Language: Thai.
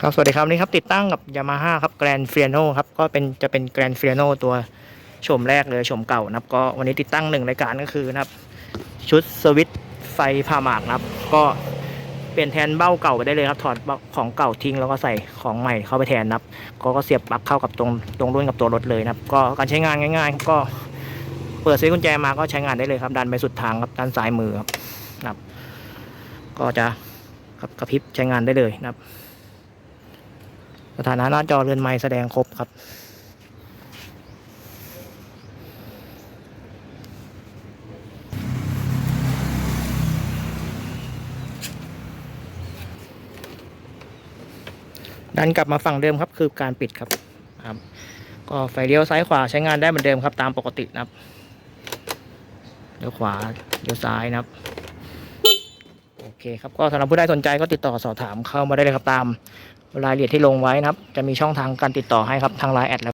ครับสวัสดีครับนี่ครับติดตั้งกับ Yamaha ครับ Grand Fiano ครับก็เป็นจะเป็น Grand Fiano ตัวโฉมแรกเลยโฉมเก่านะครับ ก็วันนี้ติดตั้งหนึ่งรายการก็คือนะครับ ชุดสวิตไฟผ่าหมากนะครับ ก็เปลี่ยนแทนเบ้าเก่าไปได้เลยครับถอดของเก่าทิ้งแล้วก็ใส่ของใหม่เข้าไปแทนนะครับก็ก็เสียบปลั๊กเข้ากับตรงตรงรุ่นกับตัวรถเลยนะครับ ก็การใช้งานง่ายๆ ก็เปิดสวิตช์กุญแจมาก็ใช้งานได้เลยครับ ดันไปสุดทางครับด้านซ้ายมือครับนะครับ ก็จะกระพริบใช้งานได้เลยนะครับ สถานะหน้าจอเรือนไม้แสดงครบครับ ดันกลับมาฝั่งเดิมครับ คือการปิดครับครับก็ไฟเลี้ยวซ้ายขวาใช้งานได้เหมือนเดิมครับ ตามปกตินะครับเลี้ยวขวาเลี้ยวซ้ายนะครับโอเคครับก็สำหรับผู้ใดสนใจก็ติดต่อสอบถามเข้ามาได้เลยครับตาม รายละเอียดที่ลงไว้นะครับ จะมีช่องทางการติดต่อให้ครับทางไลน์แอดและ